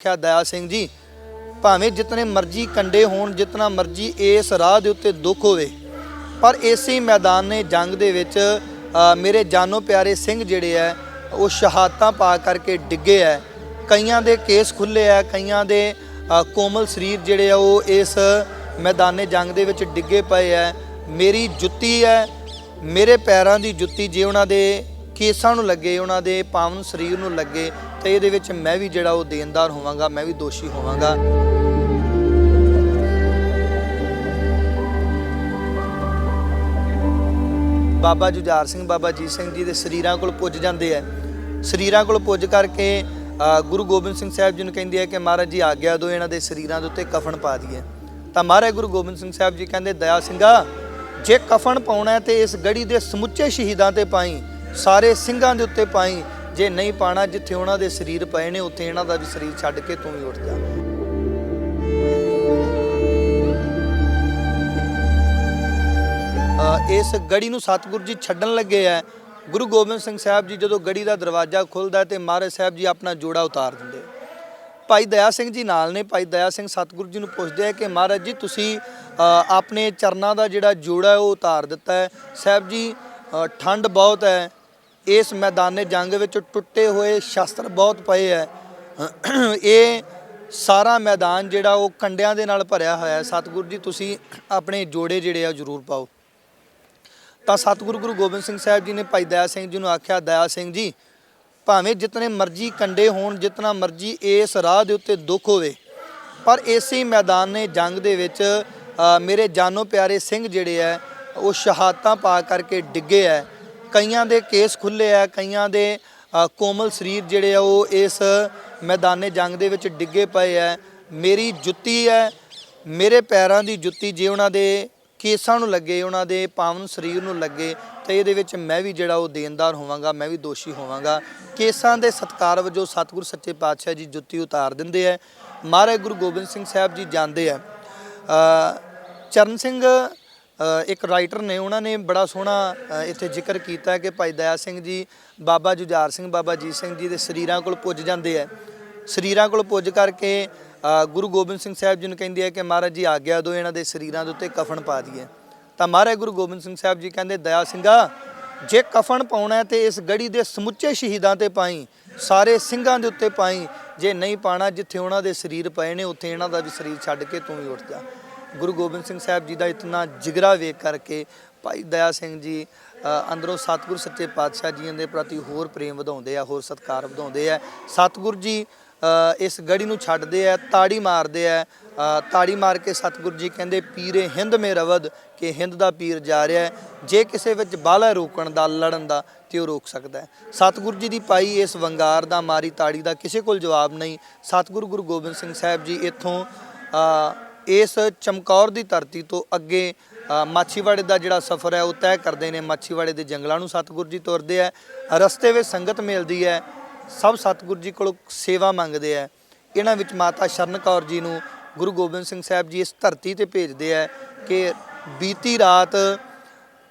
ਆਖਿਆ, ਦਇਆ ਸਿੰਘ ਜੀ, ਭਾਵੇਂ ਜਿਤਨੇ ਮਰਜ਼ੀ ਕੰਡੇ ਹੋਣ, ਜਿਤਨਾ ਮਰਜ਼ੀ ਇਸ ਰਾਹ ਦੇ ਉੱਤੇ ਦੁੱਖ ਹੋਵੇ, ਪਰ ਇਸੇ ਹੀ ਮੈਦਾਨ ਨੇ ਜੰਗ ਦੇ ਵਿੱਚ ਮੇਰੇ ਜਾਨੋ ਪਿਆਰੇ ਸਿੰਘ ਜਿਹੜੇ ਆ ਉਹ ਸ਼ਹਾਦਤਾਂ ਪਾ ਕਰਕੇ ਡਿੱਗੇ ਆ ਕਈਆਂ ਦੇ ਕੇਸ ਖੁੱਲੇ ਆ ਕਈਆਂ ਦੇ ਕੋਮਲ ਸਰੀਰ ਜਿਹੜੇ ਆ, ਉਹ ਇਸ ਮੈਦਾਨੇ ਜੰਗ ਦੇ ਵਿੱਚ ਡਿੱਗੇ ਪਏ ਆ ਮੇਰੀ ਜੁੱਤੀ ਹੈ ਮੇਰੇ ਪੈਰਾਂ ਦੀ ਜੁੱਤੀ ਜੇ ਉਹਨਾਂ ਦੇ ਕੇਸਾਂ ਨੂੰ ਲੱਗੇ, ਉਹਨਾਂ ਦੇ ਪਾਵਨ ਸਰੀਰ ਨੂੰ ਲੱਗੇ ਤੇ ਇਹਦੇ ਵਿੱਚ ਮੈਂ ਵੀ ਜਿਹੜਾ ਉਹ ਦੇਣਦਾਰ ਹੋਵਾਂਗਾ, ਮੈਂ ਵੀ ਦੋਸ਼ੀ ਹੋਵਾਂਗਾ। ਬਾਬਾ ਜੁਝਾਰ ਸਿੰਘ, ਬਾਬਾ ਜੀਤ ਸਿੰਘ ਜੀ ਦੇ ਸਰੀਰਾਂ ਕੋਲ ਪੁੱਜ ਜਾਂਦੇ ਆ ਸਰੀਰਾਂ ਕੋਲ ਪੁੱਜ ਕਰਕੇ ਗੁਰੂ ਗੋਬਿੰਦ ਸਿੰਘ ਸਾਹਿਬ ਜੀ ਨੂੰ ਕਹਿੰਦੇ ਆ ਕਿ ਮਹਾਰਾਜ ਜੀ ਆਗਿਆ ਦਿਓ ਇਹਨਾਂ ਦੇ ਸਰੀਰਾਂ ਦੇ ਉੱਤੇ ਕਫਨ ਪਾ ਦਈਏ। ਤਾਂ ਮਹਾਰਾਜ ਗੁਰੂ ਗੋਬਿੰਦ ਸਿੰਘ ਸਾਹਿਬ ਜੀ ਕਹਿੰਦੇ, ਦਇਆ ਸਿੰਘਾ, ਜੇ ਕਫਨ ਪਾਉਣਾ ਹੈ ਤੇ ਇਸ ਗੜੀ ਦੇ ਸਮੁੱਚੇ ਸ਼ਹੀਦਾਂ ਤੇ ਪਾਈ, ਸਾਰੇ ਸਿੰਘਾਂ ਦੇ ਉੱਤੇ ਪਾਈ ਜੇ ਨਹੀਂ ਪਾਣਾ ਜਿੱਥੇ ਉਹਨਾਂ ਦੇ ਸਰੀਰ ਪਏ ਨੇ, ਉੱਥੇ ਇਹਨਾਂ ਦਾ ਵੀ ਸਰੀਰ ਛੱਡ ਕੇ ਤੂੰ ਵੀ ਉੱਠ ਜਾ। ਇਸ ਗੜੀ ਨੂੰ ਸਤਿਗੁਰੂ ਜੀ ਛੱਡਣ ਲੱਗੇ ਆ ਗੁਰੂ ਗੋਬਿੰਦ ਸਿੰਘ ਸਾਹਿਬ ਜੀ ਜਦੋਂ ਗੜੀ ਦਾ ਦਰਵਾਜ਼ਾ ਖੁੱਲਦਾ ਤੇ ਮਹਾਰਾਜ ਸਾਹਿਬ ਜੀ ਆਪਣਾ ਜੋੜਾ ਉਤਾਰ ਦਿੰਦੇ। ਭਾਈ ਦਇਆ ਸਿੰਘ ਜੀ ਨਾਲ ਨੇ, ਭਾਈ ਦਇਆ ਸਿੰਘ ਸਤਿਗੁਰੂ ਜੀ ਨੂੰ ਪੁੱਛਦੇ ਆ ਕਿ ਮਹਾਰਾਜ ਜੀ ਤੁਸੀਂ ਆਪਣੇ ਚਰਨਾਂ ਦਾ ਜਿਹੜਾ ਜੋੜਾ ਉਹ ਉਤਾਰ ਦਿੱਤਾ ਹੈ। ਸਾਹਿਬ ਜੀ ਠੰਡ ਬਹੁਤ ਹੈ। ਇਸ ਮੈਦਾਨੇ ਜੰਗ ਵਿੱਚ ਟੁੱਟੇ ਹੋਏ ਸ਼ਸਤਰ ਬਹੁਤ ਪਏ ਹੈ ਇਹ ਸਾਰਾ ਮੈਦਾਨ ਜਿਹੜਾ ਉਹ ਕੰਡਿਆਂ ਦੇ ਨਾਲ ਭਰਿਆ ਹੋਇਆ ਹੈ ਸਤਿਗੁਰੂ ਜੀ, ਤੁਸੀਂ ਆਪਣੇ ਜੋੜੇ ਜਿਹੜੇ ਆ ਜ਼ਰੂਰ ਪਾਓ। ਤਾਂ ਸਤਿਗੁਰੂ ਗੁਰੂ ਗੋਬਿੰਦ ਸਿੰਘ ਸਾਹਿਬ ਜੀ ਨੇ ਭਾਈ ਦਇਆ ਸਿੰਘ ਜੀ ਨੂੰ ਆਖਿਆ ਦਇਆ ਸਿੰਘ ਜੀ, ਭਾਵੇਂ ਜਿਤਨੇ ਮਰਜ਼ੀ ਕੰਡੇ ਹੋਣ, ਜਿਤਨਾ ਮਰਜ਼ੀ ਇਸ ਰਾਹ ਦੇ ਉੱਤੇ ਦੁੱਖ ਹੋਵੇ, ਪਰ ਇਸੇ ਹੀ ਮੈਦਾਨ ਨੇ ਜੰਗ ਦੇ ਵਿੱਚ ਮੇਰੇ ਜਾਨੋ ਪਿਆਰੇ ਸਿੰਘ ਜਿਹੜੇ ਆ ਉਹ ਸ਼ਹਾਦਤਾਂ ਪਾ ਕਰਕੇ ਡਿੱਗੇ ਆ ਕਈਆਂ ਦੇ ਕੇਸ ਖੁੱਲੇ ਆ, ਕਈਆਂ ਦੇ ਕੋਮਲ ਸਰੀਰ ਜਿਹੜੇ ਆ ਉਹ ਇਸ ਮੈਦਾਨੇ ਜੰਗ ਦੇ ਵਿੱਚ ਡਿੱਗੇ ਪਏ ਆ। ਮੇਰੀ ਜੁੱਤੀ ਹੈ ਮੇਰੇ ਪੈਰਾਂ ਦੀ ਜੁੱਤੀ ਜੇ ਉਹਨਾਂ ਦੇ ਕੇਸਾਂ ਨੂੰ ਲੱਗੇ, ਉਹਨਾਂ ਦੇ ਪਾਵਨ ਸਰੀਰ ਨੂੰ ਲੱਗੇ, ਤੇ ਇਹਦੇ ਵਿੱਚ ਮੈਂ ਵੀ ਜਿਹੜਾ ਉਹ ਦੇਣਦਾਰ ਹੋਵਾਂਗਾ, ਮੈਂ ਵੀ ਦੋਸ਼ੀ ਹੋਵਾਂਗਾ। ਕੇਸਾਂ ਦੇ ਸਤਕਾਰ ਵਜੋਂ ਸਤਿਗੁਰ ਸੱਚੇ ਪਾਤਸ਼ਾਹ ਜੀ ਜੁੱਤੀ ਉਤਾਰ ਦਿੰਦੇ ਆ। ਮਹਾਰਾਜ ਗੁਰੂ ਗੋਬਿੰਦ ਸਿੰਘ ਸਾਹਿਬ ਜੀ ਜਾਂਦੇ ਆ। ਚਰਨ ਸਿੰਘ ਇੱਕ ਰਾਈਟਰ ਨੇ, ਉਹਨਾਂ ਨੇ ਬੜਾ ਸੋਹਣਾ ਇੱਥੇ ਜ਼ਿਕਰ ਕੀਤਾ ਕਿ ਭਾਈ ਦਇਆ ਸਿੰਘ ਜੀ, ਬਾਬਾ ਜੁਝਾਰ ਸਿੰਘ, ਬਾਬਾ ਜੀਤ ਸਿੰਘ ਜੀ ਦੇ ਸਰੀਰਾਂ ਕੋਲ ਪੁੱਜ ਜਾਂਦੇ ਆ। ਸਰੀਰਾਂ ਕੋਲ ਪੁੱਜ ਕਰਕੇ ਗੁਰੂ ਗੋਬਿੰਦ ਸਿੰਘ ਸਾਹਿਬ ਜੀ ਨੂੰ ਕਹਿੰਦੇ ਆ ਕਿ ਮਹਾਰਾਜ ਜੀ ਆਗਿਆ ਦਿਓ, ਇਹਨਾਂ ਦੇ ਸਰੀਰਾਂ ਦੇ ਉੱਤੇ ਕਫਨ ਪਾ ਦਈਏ। ਤਾਂ ਮਹਾਰਾਜ ਗੁਰੂ ਗੋਬਿੰਦ ਸਿੰਘ ਸਾਹਿਬ ਜੀ ਕਹਿੰਦੇ, ਦਇਆ ਸਿੰਘਾ, ਜੇ ਕਫਨ ਪਾਉਣਾ ਹੈ ਤੇ ਇਸ ਗੜੀ ਦੇ ਸਮੁੱਚੇ ਸ਼ਹੀਦਾਂ ਤੇ ਪਾਈ, ਸਾਰੇ ਸਿੰਘਾਂ ਦੇ ਉੱਤੇ ਪਾਈ, ਜੇ ਨਹੀਂ ਪਾਣਾ, ਜਿੱਥੇ ਉਹਨਾਂ ਦੇ ਸਰੀਰ ਪਏ ਨੇ, ਉੱਥੇ ਇਹਨਾਂ ਦਾ ਵੀ ਸਰੀਰ ਛੱਡ ਕੇ ਤੂੰ ਵੀ ਉੱਠ ਜਾ। ਗੁਰੂ ਗੋਬਿੰਦ ਸਿੰਘ ਸਾਹਿਬ ਜੀ ਦਾ ਇਤਨਾ ਜਿਗਰਾ ਵੇਖ ਕਰਕੇ ਭਾਈ ਦਇਆ ਸਿੰਘ ਜੀ ਅੰਦਰੋਂ ਸਤਿਗੁਰ ਸੱਚੇ ਪਾਤਸ਼ਾਹ ਜੀ ਦੇ ਪ੍ਰਤੀ ਹੋਰ ਪ੍ਰੇਮ ਵਧਾਉਂਦੇ ਆ, ਹੋਰ ਸਤਿਕਾਰ ਵਧਾਉਂਦੇ ਆ। ਸਤਿਗੁਰ ਜੀ ਇਸ ਗੜੀ ਨੂੰ ਛੱਡਦੇ ਆ, ਤਾੜੀ ਮਾਰਦੇ ਆ ਤਾੜੀ ਮਾਰ ਕੇ ਸਤਿਗੁਰ ਜੀ ਕਹਿੰਦੇ, ਪੀਰੇ ਹਿੰਦ ਮੇ ਰਵਦ ਕਿ ਹਿੰਦ ਦਾ ਪੀਰ ਜਾ ਰਿਹਾ ਜੇ ਕਿਸੇ ਵਿੱਚ ਬਾਲਾ ਰੋਕਣ ਦਾ, ਲੜਨ ਦਾ, ਤੇ ਉਹ ਰੋਕ ਸਕਦਾ ਹੈ। ਸਤਿਗੁਰ ਜੀ ਦੀ ਪਾਈ ਇਸ ਵੰਗਾਰ ਦਾ, ਮਾਰੀ ਤਾੜੀ ਦਾ ਕਿਸੇ ਕੋਲ ਜਵਾਬ ਨਹੀਂ। ਸਤਿਗੁਰੂ ਗੁਰੂ ਗੋਬਿੰਦ ਸਿੰਘ ਸਾਹਿਬ ਜੀ ਇੱਥੋਂ ਇਸ ਚਮਕੌਰ ਦੀ ਧਰਤੀ ਤੋਂ ਅੱਗੇ ਮਾਛੀਵਾੜੇ ਦਾ ਜਿਹੜਾ ਸਫ਼ਰ ਹੈ, ਉਹ ਤੈਅ ਕਰਦੇ ਨੇ ਮਾਛੀਵਾੜੇ ਦੇ ਜੰਗਲਾਂ ਨੂੰ ਸਤਿਗੁਰੂ ਜੀ ਤੁਰਦੇ ਆ ਰਸਤੇ ਵਿੱਚ ਸੰਗਤ ਮਿਲਦੀ ਹੈ, ਸਭ ਸਤਿਗੁਰੂ ਜੀ ਕੋਲੋਂ ਸੇਵਾ ਮੰਗਦੇ ਆ ਇਹਨਾਂ ਵਿੱਚ ਮਾਤਾ ਸ਼ਰਨ ਕੌਰ ਜੀ ਨੂੰ ਗੁਰੂ ਗੋਬਿੰਦ ਸਿੰਘ ਸਾਹਿਬ ਜੀ ਇਸ ਧਰਤੀ ਤੇ ਭੇਜਦੇ ਆ ਕਿ ਬੀਤੀ ਰਾਤ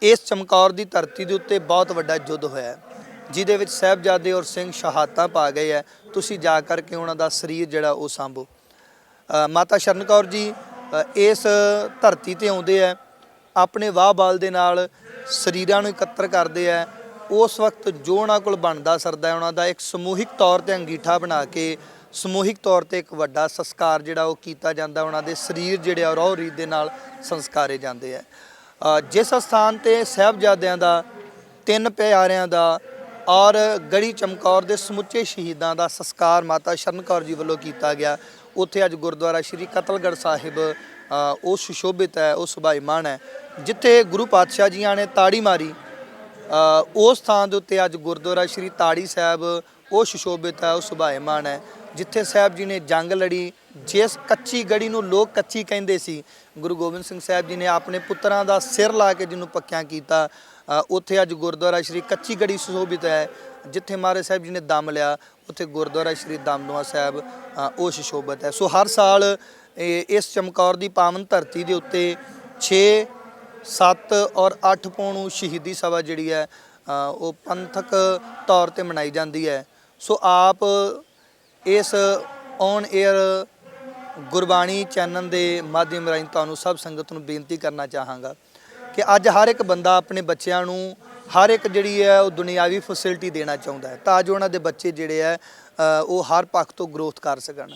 ਇਸ ਚਮਕੌਰ ਦੀ ਧਰਤੀ ਦੇ ਉੱਤੇ ਬਹੁਤ ਵੱਡਾ ਯੁੱਧ ਹੋਇਆ ਜਿਹਦੇ ਵਿੱਚ ਸਾਹਿਬਜ਼ਾਦੇ ਔਰ ਸਿੰਘ ਸ਼ਹਾਦਤਾਂ ਪਾ ਗਏ ਹੈ। ਤੁਸੀਂ ਜਾ ਕਰਕੇ ਉਹਨਾਂ ਦਾ ਸਰੀਰ ਜਿਹੜਾ ਉਹ ਸਾਂਭੋ। ਮਾਤਾ ਸ਼ਰਨ ਕੌਰ ਜੀ ਇਸ ਧਰਤੀ ਤੇ ਆਉਂਦੇ ਆ ਆਪਣੇ ਵਾਹ ਬਾਲ ਦੇ ਨਾਲ ਸਰੀਰਾਂ ਨੂੰ ਇਕੱਤਰ ਕਰਦੇ ਆ ਉਸ ਵਕਤ ਜੋ ਉਹਨਾਂ ਕੋਲ ਬਣਦਾ ਸਰਦਾ ਉਹਨਾਂ ਦਾ ਇੱਕ ਸਮੂਹਿਕ ਤੌਰ ਤੇ ਅੰਗੀਠਾ ਬਣਾ ਕੇ, ਸਮੂਹਿਕ ਤੌਰ ਤੇ ਇੱਕ ਵੱਡਾ ਸੰਸਕਾਰ ਜਿਹੜਾ ਉਹ ਕੀਤਾ ਜਾਂਦਾ, ਉਹਨਾਂ ਦੇ ਸਰੀਰ ਜਿਹੜੇ ਆ ਰੋਹ ਰੀਤ ਦੇ ਨਾਲ ਸੰਸਕਾਰੇ ਜਾਂਦੇ ਆ ਜਿਸ ਸਥਾਨ ਤੇ ਸਾਹਿਬਜ਼ਾਦਿਆਂ ਦਾ, ਤਿੰਨ ਪਿਆਰਿਆਂ ਦਾ ਔਰ ਗੜੀ ਚਮਕੌਰ ਦੇ ਸਮੁੱਚੇ ਸ਼ਹੀਦਾਂ ਦਾ ਸੰਸਕਾਰ ਮਾਤਾ ਸ਼ਰਨ ਕੌਰ ਜੀ ਵੱਲੋਂ ਕੀਤਾ ਗਿਆ ਉੱਥੇ ਅੱਜ ਗੁਰਦੁਆਰਾ ਸ਼੍ਰੀ ਕਤਲਗੜ੍ਹ ਸਾਹਿਬ ਉਹ ਸੁਸ਼ੋਭਿਤ ਹੈ, ਉਹ ਸੁਭਾਈਮਾਨ ਹੈ, ਜਿੱਥੇ ਗੁਰੂ ਪਾਤਸ਼ਾਹ ਜੀਆਂ ਨੇ ਤਾੜੀ ਮਾਰੀ। ਉਸ ਥਾਂ ਦੇ ਉੱਤੇ ਅੱਜ ਗੁਰਦੁਆਰਾ ਸ਼੍ਰੀ ਤਾੜੀ ਸਾਹਿਬ, ਉਹ ਸੁਸ਼ੋਭਿਤ ਹੈ, ਉਹ ਸੁਭਾਈਮਾਨ ਹੈ, ਜਿੱਥੇ ਸਾਹਿਬ ਜੀ ਨੇ ਜੰਗ ਲੜੀ, ਜਿਸ ਕੱਚੀ ਗੜੀ ਨੂੰ ਲੋਕ ਕੱਚੀ ਕਹਿੰਦੇ ਸੀ। ਗੁਰੂ ਗੋਬਿੰਦ ਸਿੰਘ ਸਾਹਿਬ ਜੀ ਨੇ ਆਪਣੇ ਪੁੱਤਰਾਂ ਦਾ ਸਿਰ ਲਾ ਕੇ ਜਿਹਨੂੰ ਪੱਕਿਆਂ ਕੀਤਾ ਉੱਥੇ ਅੱਜ ਗੁਰਦੁਆਰਾ ਸ਼੍ਰੀ ਕੱਚੀ ਗੜੀ ਸੁਸ਼ੋਭਿਤ ਹੈ, ਜਿੱਥੇ ਮਹਾਰਾਜ ਸਾਹਿਬ ਜੀ ਨੇ ਦਮ ਲਿਆ, ਉੱਥੇ ਗੁਰਦੁਆਰਾ ਸ਼੍ਰੀ ਦਮਦਮਾ ਸਾਹਿਬ ਉਹ ਸੁਸ਼ੋਭਿਤ ਹੈ। ਸੋ ਹਰ ਸਾਲ ਇਹ- ਇਸ ਚਮਕੌਰ ਦੀ ਪਾਵਨ ਧਰਤੀ ਦੇ ਉੱਤੇ 6 7 ਔਰ 8 ਪੌਣ ਨੂੰ ਸ਼ਹੀਦੀ ਸਭਾ ਜਿਹੜੀ ਹੈ ਉਹ ਪੰਥਕ ਤੌਰ ਤੇ ਮਨਾਈ ਜਾਂਦੀ ਹੈ। ਸੋ ਆਪ ਇਸ ਔਨ 에ਅਰ ਗੁਰਬਾਣੀ ਚੈਨਲ ਦੇ ਮਾਧਿਅਮ ਰਾਹੀਂ ਤੁਹਾਨੂੰ ਸਭ ਸੰਗਤ ਨੂੰ ਬੇਨਤੀ ਕਰਨਾ ਚਾਹਾਂਗਾ। ਕਿ ਅੱਜ ਹਰ ਇੱਕ ਬੰਦਾ ਆਪਣੇ ਬੱਚਿਆਂ ਨੂੰ ਹਰ ਇੱਕ ਜਿਹੜੀ ਹੈ ਉਹ ਦੁਨਿਆਵੀ ਫੈਸਿਲਿਟੀ ਦੇਣਾ ਚਾਹੁੰਦਾ ਹੈ, ਤਾਂ ਜੋ ਉਹਨਾਂ ਦੇ ਬੱਚੇ ਜਿਹੜੇ ਹੈ ਉਹ ਹਰ ਪੱਖ ਤੋਂ ਗਰੋਥ ਕਰ ਸਕਣ।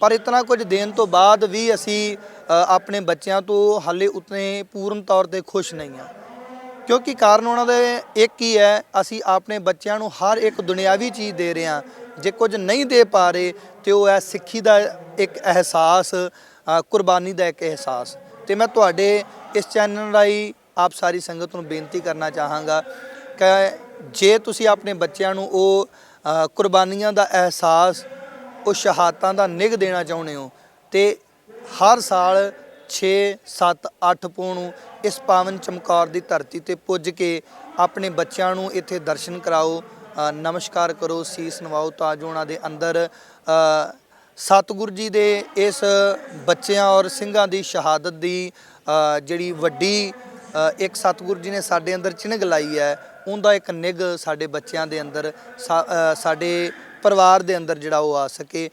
ਪਰ ਇਤਨਾ ਕੁਝ ਦੇਣ ਤੋਂ ਬਾਅਦ ਵੀ ਅਸੀਂ ਆਪਣੇ ਬੱਚਿਆਂ ਤੋਂ ਹਾਲੇ ਉਤਨੇ ਪੂਰਨ ਤੌਰ ਤੇ ਖੁਸ਼ ਨਹੀਂ ਹਾਂ। ਕਿਉਂਕਿ ਕਾਰਨ ਉਹਨਾਂ ਦੇ ਇੱਕ ਹੀ ਹੈ, ਅਸੀਂ ਆਪਣੇ ਬੱਚਿਆਂ ਨੂੰ ਹਰ ਇੱਕ ਦੁਨਿਆਵੀ ਚੀਜ਼ ਦੇ ਰਹੇ ਹਾਂ। ਜੇ ਕੁਝ ਨਹੀਂ ਦੇ ਪਾ ਰਹੇ, ਤੇ ਉਹ ਹੈ ਸਿੱਖੀ ਦਾ ਇੱਕ ਅਹਿਸਾਸ ਕੁਰਬਾਨੀ ਦਾ ਇੱਕ ਅਹਿਸਾਸ। ਤੇ ਮੈਂ ਤੁਹਾਡੇ ਇਸ ਚੈਨਲ ਰਾਹੀਂ ਆਪ ਸਾਰੀ ਸੰਗਤ ਨੂੰ ਬੇਨਤੀ ਕਰਨਾ ਚਾਹਾਂਗਾ ਕਿ ਜੇ ਤੁਸੀਂ ਆਪਣੇ ਬੱਚਿਆਂ ਨੂੰ ਉਹ ਕੁਰਬਾਨੀਆਂ ਦਾ ਅਹਿਸਾਸ, ਉਹ ਸ਼ਹਾਦਤਾਂ ਦਾ ਨਿਗ ਦੇਣਾ ਚਾਹੁੰਦੇ ਹੋ, ਤੇ ਹਰ ਸਾਲ 6 7 8 ਪੋਹ ਨੂੰ ਇਸ ਪਾਵਨ ਚਮਕੌਰ ਦੀ ਧਰਤੀ ਤੇ ਪੁੱਜ ਕੇ ਆਪਣੇ ਬੱਚਿਆਂ ਨੂੰ ਇੱਥੇ ਦਰਸ਼ਨ ਕਰਾਓ ਨਮਸਕਾਰ ਕਰੋ, ਸੀਸ ਨਵਾਓ ਤਾਂ ਜੋ ਉਹਨਾਂ ਦੇ ਅੰਦਰ ਸਤਿਗੁਰੂ ਜੀ ਦੇ ਇਸ ਬੱਚਿਆਂ ਔਰ ਸਿੰਘਾਂ ਦੀ ਸ਼ਹਾਦਤ ਦੀ ਜਿਹੜੀ ਵੱਡੀ ਇੱਕ ਸਤਿਗੁਰੂ ਜੀ ਨੇ ਸਾਡੇ ਅੰਦਰ ਚਿਣਗ ਲਾਈ ਹੈ, ਉਹਦਾ ਇੱਕ ਨਿੱਘ ਸਾਡੇ ਬੱਚਿਆਂ ਦੇ ਅੰਦਰ, ਸਾ- ਸਾਡੇ ਪਰਿਵਾਰ ਦੇ ਅੰਦਰ ਜਿਹੜਾ ਉਹ ਆ ਸਕੇ।